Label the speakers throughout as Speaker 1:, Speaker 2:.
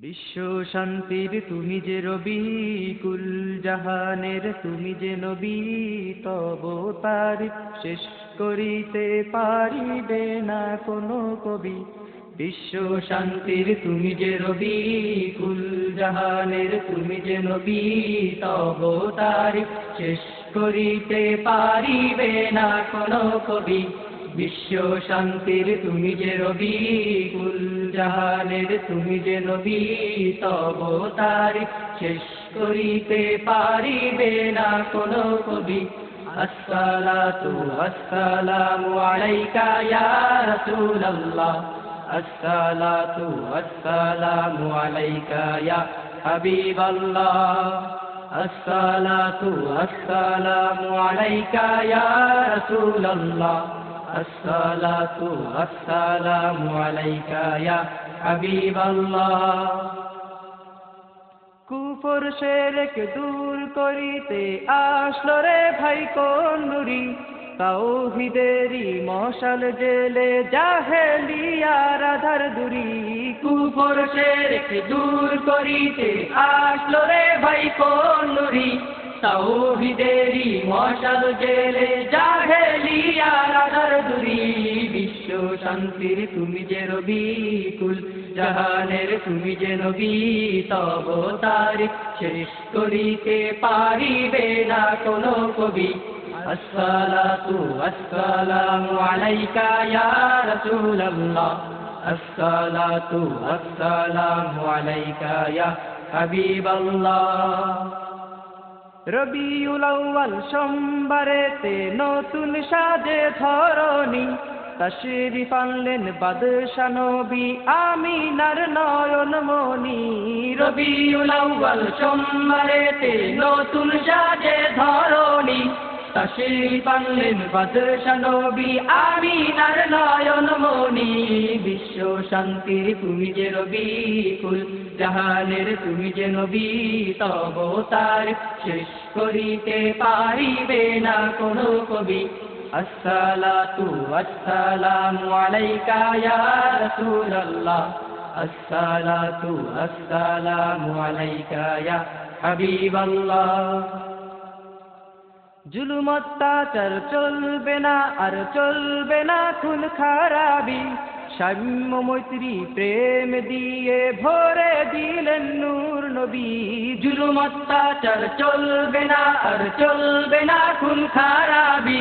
Speaker 1: বিশ্ব শান্তির তুমি যে রবি, কুল জাহানের তুমি যে নবী, তব তারিফ শেষ করিতে পারিবে না কোনো কবি। বিশ্ব শান্তির তুমি যে রবি, কুল জাহানের তুমি যে নবী, তব তারিফ শেষ করিতে পারিবে না কোনো কবি। বিশ্ব শান্তির, তুমি যে রবি, কুল জাহানের, তুমি যে নবী, তব তারিফ শেষ করিতে পারিবে না কোনো কবি। আসসালাতু আসসালামু আলাইকা ইয়া রাসূলুল্লাহ। আসসালাতু আসসালামু আলাইকা ইয়া হাবিবাল্লাহ। আসসালাতু আসসালামু আলাইকা ইয়া রাসূলুল্লাহ। আসসালাতু আসসালামু আলাইকা ইয়া হাবিবাল্লাহ কুফর শেরেক দূর করিতে আসলো রে ভাই কোন নুরি তাওহিদেরি মশাল জেলে জাহেলিয়ার আধার দুরি। কুফর শেরেক দূর করিতে আসলো রে ভাই কোন নুরি তাওহিদেরি মশাল জেলে জাহেলিয়ার আধার দুরি। বিশ্ব শান্তির তুমি যে রবি কুল, জাহানের তুমি যে নবী, তব তারিখ শেষ করিতে পারিবে না কোনো কবি। আসসালাতু আসসালামু আলাইকা ইয়া রাসূলুল্লাহ। আসসালাতু আসসালামু আলাইকা ইয়া হাবিবাল্লাহ। রবিউল আউয়াল সোমবারেতে নতুন সাজে ধরণী। তশরিফ আনলেন বাদশা নবী আমিনার নয়ন মনি রবিউল আউয়াল সোমবারেতে নতুন সাজে ধরণী। তশরিফ আনলেন বাদশা নবী আমিনার নয়ন মনি বিশ্ব শান্তির তুমি যে রবি কুল জাহানের তুমি যে নবী, তব তার শেষ করিতে পারিবে না কোনো কবি। আসসালাতু আসসালামু আলাইকা ইয়া রাসূলুল্লাহ। আসসালাতু আসসালামু আলাইকা ইয়া হাবিবাল্লাহ। জুলুম অত্যাচার চলবে না, আর চলবে না খুন খারাবি সাম্য মৈত্রী প্রেম দিয়ে ভরে দিলেন নূর নবী। জুলুম অত্যাচার চলবে না, আর চলবে না খুন খারাবি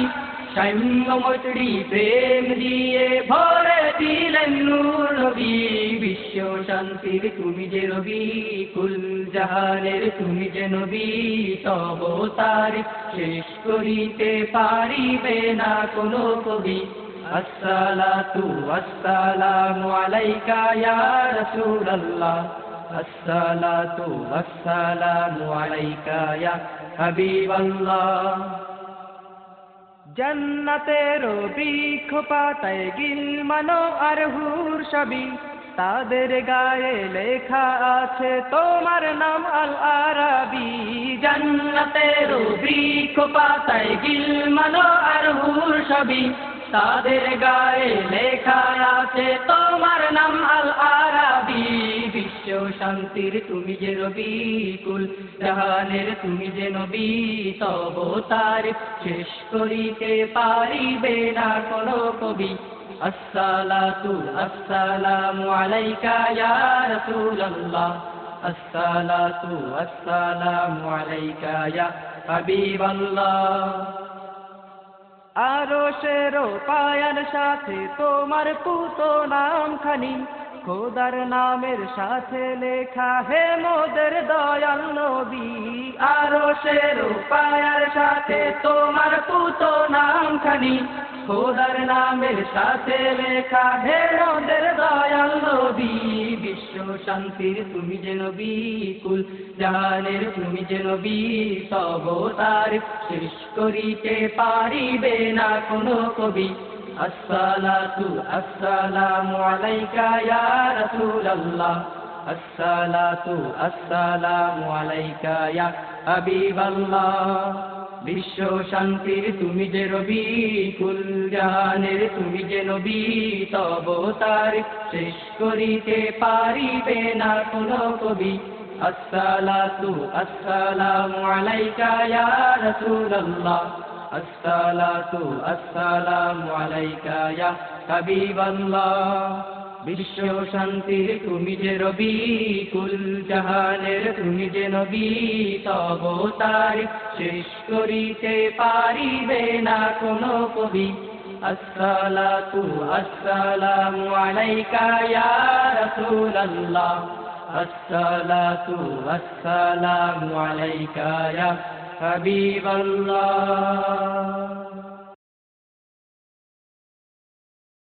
Speaker 1: সাম্য মৈত্রী প্রেম দিয়ে ভরে দিলেন নূর নবী বিশ্ব শান্তির তুমি যে নবী কুল জাহানের তুমি যে নবী তব তারিখ শেষ করিতে পারিবে না কোনো কবি আসসালাতু আসসালামু আলাইকা ইয়া রাসূলুল্লাহ আসসালাতু আসসালামু আলাইকা ইয়া হাবিবাল্লাহ জান্নাতের বৃক্ষ পাতায় গিলমানো আর হুর সবই তাদের গায়ে লেখা আছে তোমার নাম আল আরাবি। জান্নাতের বৃক্ষ পাতায় গিলমানো আর হুর সবই তাদের গায়ে লেখা আছে তোমার নাম আল বিশ্ব শান্তির, তুমি যে রবি কুল, জাহানের, তুমি যে নবী তব তারিফ শেষ করিতে পারিবে না কোনো কবি। আসসালাতু আসসালামু আলাইকা ইয়া রাসূলুল্লাহ। আসসালাতু আসসালামু আলাইকা ইয়া হাবিবাল্লাহ। আরও শেরো পায়ার সাথে তোমার পুতো নাম খানি খোদার নামের সাথে লেখা হে মোদের দয়াল নবী, আরও শেরো সাথে তোমার পুতো নাম খানি খোদার নামের সাথে লেখা হে মোদের দয়াল নবী, বিশ্ব শান্তির তুমি যে নবী, কুল জাহানের তুমি যে নবী তব তার শেষ করিতে পারিবে না কোনো কবি। আসসালাতু আসসালামু আলাইকা ইয়া রাসূলুল্লাহ। আসসালাতু আসসালামু আলাইকা ইয়া হাবিবাল্লাহ। বিশ্ব শান্তির তুমি যে রবি, কুল জাহানের তুমি যে নবী, তব তার শেষ করিতে পারিবে না কোনো কবি। আসসালাতু আসসালামু আলাইকা ইয়া রাসূলুল্লাহ। আসসালাতু আসসালামু আলাইকা ইয়া হাবিবাল্লাহ। বিশ্ব শান্তির তুমি যে রবি, কুল জাহানের তুমি যে নবী, তব তার শেষ করিতে পারিবে না কোনো কবি। আসসালাতু আসসালামু আলাইকা ইয়া রাসূলুল্লাহ। আসসালাতু আসসালামু আলাইকা ইয়া হাবিবাল্লাহ